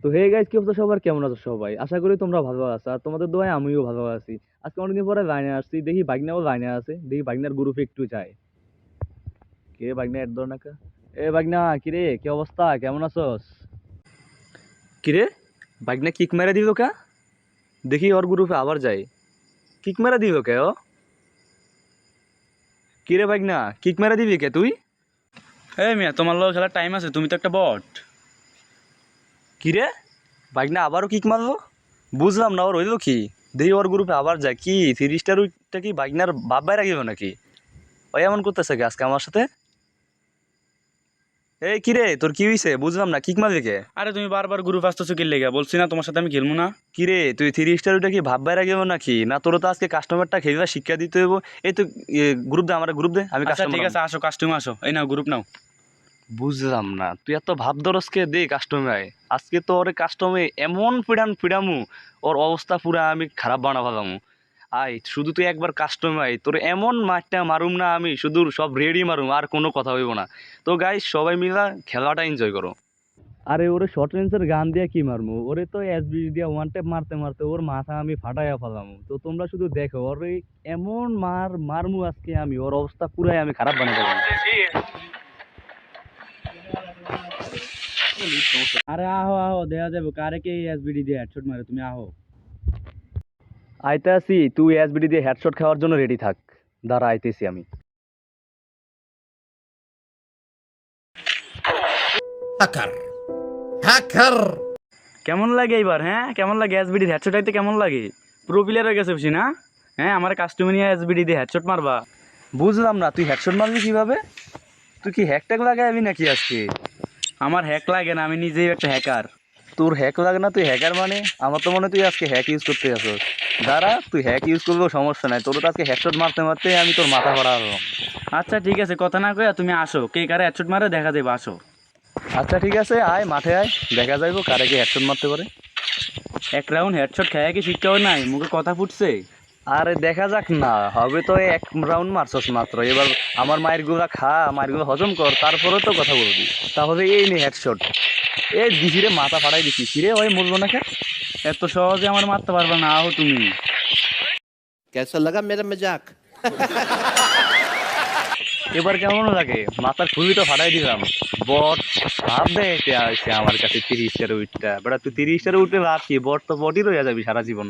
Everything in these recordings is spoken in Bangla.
তো হে গাইজ কি অবস্থা সবার? কেমন আছো সবাই? আশা করি তোমরা ভালো আছো আর তোমাদের দোয়ায় আমিও ভালো আছি। আজকে অনেকদিন পরে লাইনে আসছি দেখি বাগনাও লাইনে আছে দেখি বাগনার গ্রুপে একটু যায়। কে বাগনা এর ধর নাকা এ বাগনা কিরে কি অবস্থা? কেমন আছোস? কিরে? বাগনা কিক মেরে দিল কা? দেখি ওর গ্রুপে আবার যাই কিক মেরে দিল কে ও? কিরে বাগনা কিক মেরে দিবি কে তুই? এই মিয়া তোমার লোক খেলার টাইম আছে তুমি তো একটা বট কিরে বাগনা আবারও কিক মারলো? বুঝলাম না ওর হইল কি? দেখি ওর গ্রুপে আবার যায় কি থ্রি স্টার উইকটা কি বাগনার বাপ বাইরে গেল নাকি? ওই এমন করতেছে কি আজকে আমার সাথে? এই কিরে তোর কি হইছে? বুঝলাম না কিক মারলি কে? আরে তুমি বারবার গ্রুপ আসতেছো কি লেগে বলছি না তোমার সাথে আমি খেলব না। কিরে তুই থ্রি স্টার উইকটা কি ভাব বাইরে গেল নাকি? না তোর তো আজকে কাস্টমারটা খেলবা শিক্ষা দিতে হইব? এই তো গ্রুপ দে আমার গ্রুপ দে আমি আচ্ছা কাস্টমার ঠিক আছে আসো কাস্টমার আসো। এই নাও গ্রুপ নাও। বুঝলাম না। তুই এত ভাব দরসকে দে কাস্টমার আজকে তো ওরে কাস্টমে এমন পিড়ান পিড়ামু ওর অবস্থা পুরা আমি খারাপ বানা ফেলামু আই শুধু তুই একবার কাস্টমার তোর এমন মাঠটা মারুম না আমি শুধু সব রেডি মারুম, আর কোনো কথা হইব না। তো গাইস সবাই মিলা খেলাটা এনজয় করো। আরে ওরে শর্ট রেঞ্জের গান দিয়ে কি মারমু? ওরে তো এসবি দিয়া ওয়ান টেপ মারতে মারতে ওর মাথা আমি ফাটাইয়া ফেলামু। তো তোমরা শুধু দেখো, ওরে এমন মার, মারমু আজকে আমি, ওর অবস্থা পুরাই আমি খারাপ বানিয়ে দেবো আরে আহো আহো দেয়া যাবে কারে কে এসবিডি দিয়ে হেডশট মারে? তুমি আহো। আইতে আসি তুই এসবিডি দিয়ে হেডশট খাওয়ার জন্য রেডি থাক। দাঁড়া আইতেছি আমি। Hacker কেমন লাগে এইবার হ্যাঁ? কেমন লাগে এসবিডি হেডশট আইতে? কেমন লাগে? প্রো প্লেয়ার হয়ে গেছে বুঝি না? হ্যাঁ আমার কাস্টমার নিয়ে এসবিডি দিয়ে হেডশট মারবা। বুঝলাম না তুই হেডশট মারবি কীভাবে? তুই কি হ্যাক ট্যাগ লাগাবি নাকি আজকে? আমার হ্যাক লাগে না আমি নিজেই একটা হ্যাকার তোর হ্যাক লাগে না তুই হ্যাকার মানে? আমার তো মনে হয় তুই আজকে হ্যাক ইউজ করতে আসছিস দাঁড়া তুই হ্যাক ইউজ করলেও সমস্যা নাই। তোর তো আজকে হেডশট মারতে মারতে আমি তোর মাথা ভরা হলাম। আচ্ছা ঠিক আছে কথা না কইয়া তুমি আসো। কে কারে হেডশট মারে দেখা যাবে আসো। আচ্ছা ঠিক আছে আয় মাঠে আয় দেখা যাইবো কারে কি হেডশট মারতে পারে। এক রাউন্ড হেডশট খেয়ে কি শিক্ষা নাই? মুখে কথা ফুটছে? আরে দেখা যাক না হবে তো এক রাউন্ড মারছস মাত্র। এবার আমার মায়েরগুলা খা মায়েরগুলা হজম কর তারপরে তো কথা বলবি। তাহলে এই নে হেডশট এ দিছি রে মাথা ফাটাই দিছি। সিরে ওই মরবো না এত সহজে আমার মারতে পারবে না আহ তুমি। কেসা লাগা মেরা মজাক? এবার কেমন লাগে? মাথার খুবই তো ফাটাই দিলাম। বট ভাব দেখতে আমার কাছে তিরিশটার উইটটা বেটা তুই তিরিশটার উইটে ভাবছি বট তো বটই রয়ে যাবি সারা জীবন।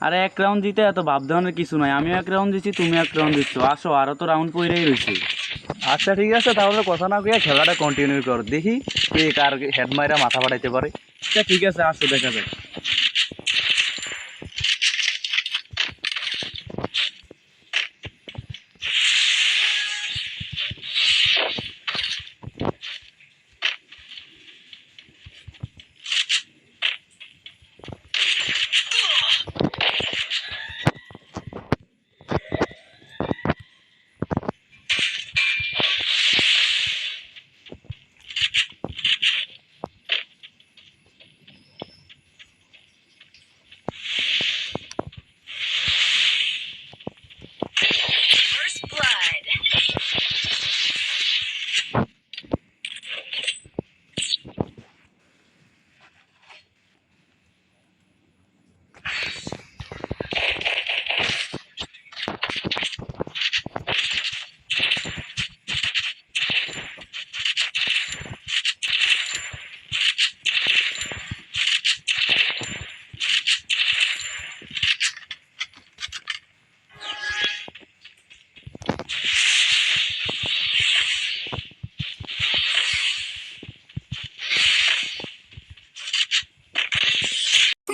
আরে এক রাউন্ড দিতে এত ভাব ধরনের কিছু নাই। আমিও এক রাউন্ড দিচ্ছি তুমি এক রাউন্ড দিচ্ছ আসো আরও তো রাউন্ড পইরেই রয়েছে আচ্ছা ঠিক আছে তাহলে কথা না কইয়া খেলাটা কন্টিনিউ কর। দেখি কে কার হেড মাইরা মাথা ফাটাইতে পারে। আচ্ছা ঠিক আছে আসো দেখা যাক।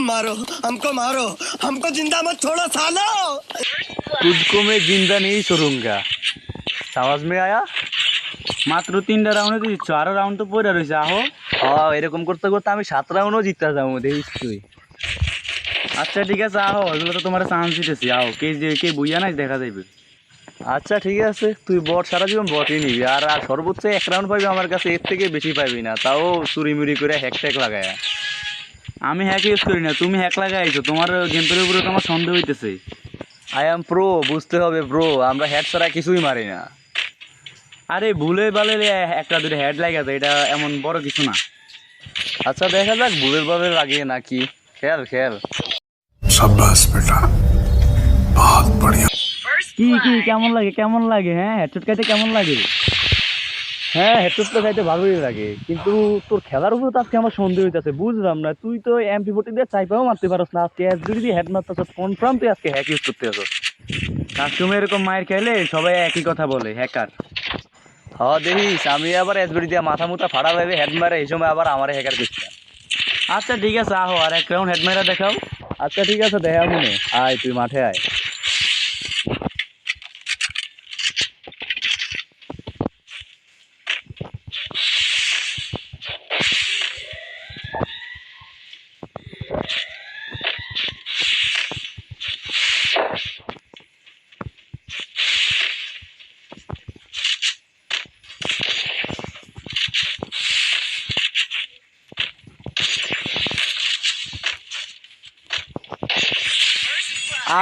मारो हमको मारो हमको जिंदा मत छोड़ो सालो तुझको मैं जिंदा नहीं छोड़ूंगा समझ में आया মাত্র তিনটা রাউন্ডে তো দিচ্ছ আরো রাউন্ড তো পড়ে রয়েছে আহো হ্যাঁ এরকম করতে করতে আমি সাত রাউন্ডও জিততে যাবো দেখিস তুই আচ্ছা ঠিক আছে আহো এগুলো তো তোমার চান্স দিতেছি আও কে যে কে বুইয়া নাই দেখা যাইবে আচ্ছা ঠিক আছে তুই বট সারা জীবন বটই নিবি আর আর সর্বোচ্চ এক রাউন্ড পাবি আমার কাছে এর থেকে বেশি পাবি না তাও চুরি মুড়ি করে হ্যাক ট্যাক লাগায় আমি হ্যাক ইউজ করি না তুমি হ্যাক লাগাইছো তোমার গেম প্লের উপরে আমার সন্দেহ হইতেছে। আই অ্যাম প্রো বুঝতে হবে ব্রো আমরা হ্যাক ছাড়া কিছুই মারি না। আরে ভুলে বালে একটা দুটো হ্যাড লাগা যায় এটা এমন বড় কিছু না। আচ্ছা দেখা যাক ভুলের বালে লাগিয়ে নাকি খেল খেল সাব্বাস বেটা বহুত বড়িয়া। কি কি কেমন লাগে কেমন লাগে হ্যাঁ? হেডশট কাটে কেমন লাগে? হ্যাঁ হেডশট তো খাইতে ভালোই লাগে। কিন্তু তোর খেলার উপর তো আজকে আমার সন্দেহ হইতেছে, বুঝলাম না। তুই তো এমপি ফোর্টি দিয়ে চাইপাও মারতে পারস না আজকে। দিয়ে হেড মারতেছ কনফার্ম তুই আজকে হ্যাক ইউজ করতে আসছ কাস্টমার এরকম মায়ের খাইলে সবাই একই কথা বলে হ্যাকার হ, দেখিস, আমি আবার এসবিডি দিয়ে মাথা মুথা ফাড়া ভাবে হেড মারে, এই সময় আবার আমার হ্যাকার করছে। আচ্ছা ঠিক আছে, আহো, আর এক রাউন্ড হেড মাইরা দেখাও। আচ্ছা ঠিক আছে দেখা মনে আয়, তুই মাঠে আয়।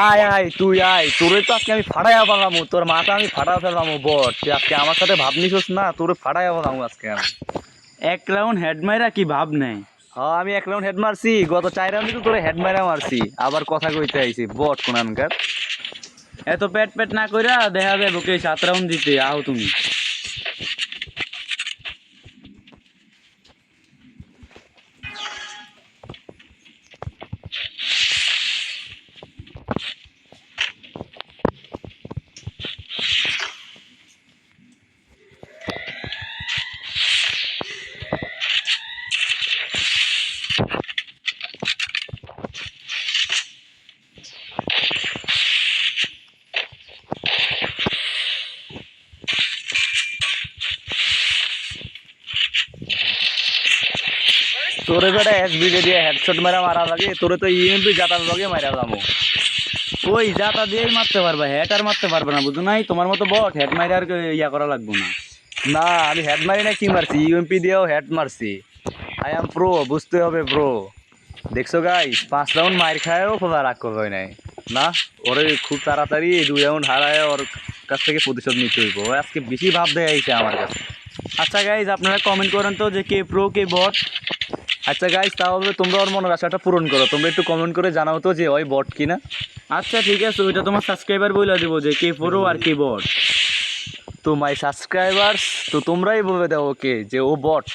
আয় আয় তুই আয়। তোরে তো আজকে আমি ফাটাইয়া পারলাম তোর মাথা আমি ফাটা ফেললাম বট তুই আজকে আমার সাথে ভাব নিছিস না তোরে ফাটাইয়া পারলাম আজকে আমি। এক রাউন্ড হেড মাইরা কি ভাব নেয় হ্যাঁ আমি এক রাউন্ড হেড মারছি গত চার রাউন্ডে তো তোরে হেড মাইরা মারছি। আবার কথা কইতে আইছি বট কোনানকার এত পেট পেট না কইরা দেখা যায় ওকে সাত রাউন্ড দিতে আহো তুমি। তোরে বেটা এস বিডে দিয়ে হেডশট মারা মারা লাগে, তোরে তো ইএমপি জাতার লগে মারা যাব। ওই যাতা দিয়েই মারতে পারবা হেড আর মারতে পারবে না, বুঝো নাই? তোমার মতো বট হেড মাইরা আর ইয়া করা লাগবে না। না, আমি হেড মারি না, কি মারছি? ইউএমপি দিয়েও হেড মারছি। আই এম প্রো বুঝতে হবে ব্রো দেখছ গাইস পাঁচ রাউন্ড মার খায়ও খোলা রাগ করবে নাই। না, ওরে খুব তাড়াতাড়ি দুই রাউন্ড হারায় ওর কাছ থেকে প্রতিশোধ নিতে হইব। ও আজকে বেশি ভাব দেয় আমার কাছে। আচ্ছা গাইজ আপনারা কমেন্ট করেন তো যে কে প্রো কে বট আচ্ছা গাইজ তাহলে তোমরা ওর মনের আশাটা পূরণ করো। তোমরা একটু কমেন্ট করে জানাও তো যে ওই বট কিনা। আচ্ছা ঠিক আছে ওইটা তোমার সাবস্ক্রাইবার বলে দেবো যে কে পড়ো আর কে বট তো মাই সাবস্ক্রাইবার্স তো তোমরাই বলে দাও ওকে যে ও বট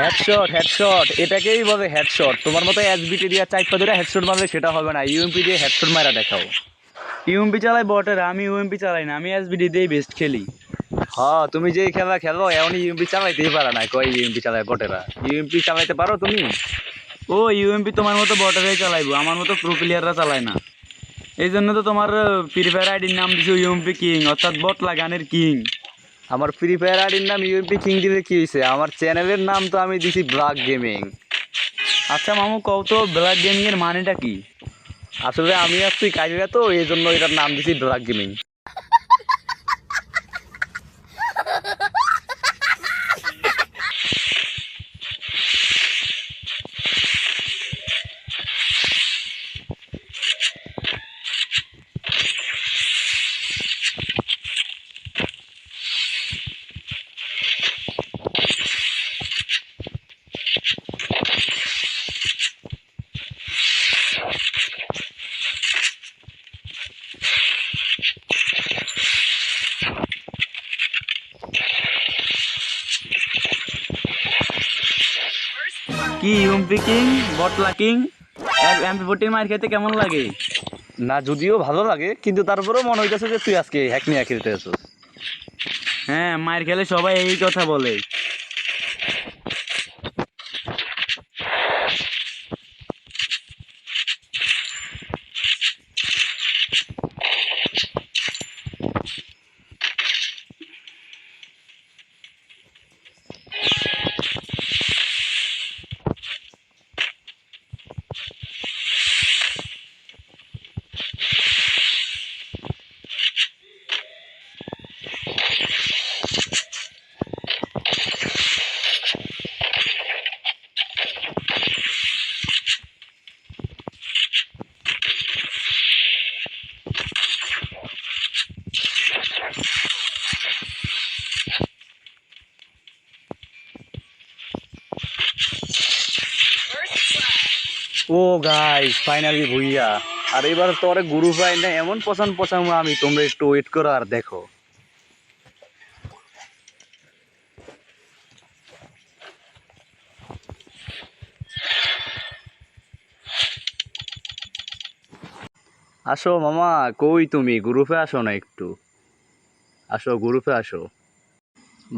হেডশট হেডশট এটাকেই বলে হেডশট তোমার মতো এসবিটি দিয়ে চাইপা ধরে হেডশট মারলে সেটা হবে না। ইউএমপি দিয়ে হেডশট মারা দেখাও। ইউএমপি চালাই বটের আমি ইউএমপি চালাই না আমি এসবিডি দিয়েই বেস্ট খেলি। হ্যাঁ তুমি যেই খেলা খেলো এমনই ইউএমপি চালাইতেই পারো না। কয় ইউএমপি চালায় বটেরা? ইউএমপি চালাইতে পারো তুমি? ও ইউএমপি তোমার মতো বটেরাই চালাইবো। আমার মতো প্রো প্লেয়াররা চালায় না। এই জন্য তো তোমার ফ্রি ফায়ার আইডির নাম দিছো ইউএমপি কিং অর্থাৎ বট লাগানের কিং আমার ফ্রি ফায়ার আইডির নাম ইউএমপি কিং দিলে কি হয়েছে আমার চ্যানেলের নাম তো আমি দিছি ব্ল্যাক গেমিং আচ্ছা মামু, কও তো ব্ল্যাক গেমিংয়ের মানেটা কি? আসলে আমি তুই কাজে তো এই জন্য এটার নাম দিছি ব্ল্যাক গেমিং কি ইউএমপি কিং বটলা কিং এমপি মার খেতে কেমন লাগে? না যদিও ভালো লাগে কিন্তু তারপরেও মনে হইতেছে যে তুই আজকে হ্যাক নিয়ে খেলতে আসছিস হ্যাঁ মায়ের খেলে সবাই এই কথা বলে। ও গাইস ফাইনালি ভুইয়া। আর এবার তোরে গুরু পাই না এমন পছন্দ পছন্দ আমি, তোমরা একটু ওয়েট করো আর দেখো। আসো মামা, কই তুমি? গ্রুপে আসো না একটু। আসো গ্রুপে আসো।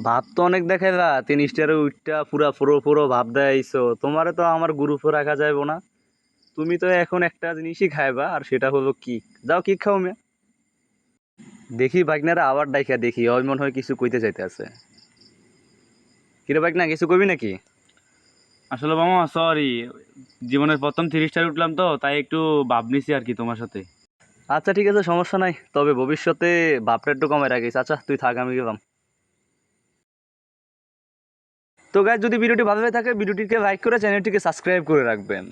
ভাব তো অনেক দেখাইলা, তিন স্টারে উঠটা পুরা পুরো পুরো ভাব দেয়াইছো তোমারে তো আমার গ্রুপে রাখা যাইব না। তুমি তো এখন একটা জিনিসই খাইবা আর সেটা হলো কি যাও কি খাও মিয়া। দেখি বাগনারা আবার ডাইকা দেখি ওই মনে হয় কিছু কইতে চাইতে আছে কিরে বাগনা কিছু কবি নাকি? আসলে মামা সরি জীবনের প্রথম থ্রি স্টার উঠলাম তো তাই একটু ভাব নিছি আর কি তোমার সাথে। আচ্ছা ঠিক আছে সমস্যা নাই। তবে ভবিষ্যতে বাপটা একটু কমে রাখিস। আচ্ছা তুই থাক আমি গেলাম। তো গাইজ যদি ভিডিওটি ভালো লাগে থাকে ভিডিওটিকে লাইক করে চ্যানেলটিকে সাবস্ক্রাইব করে রাখবেন।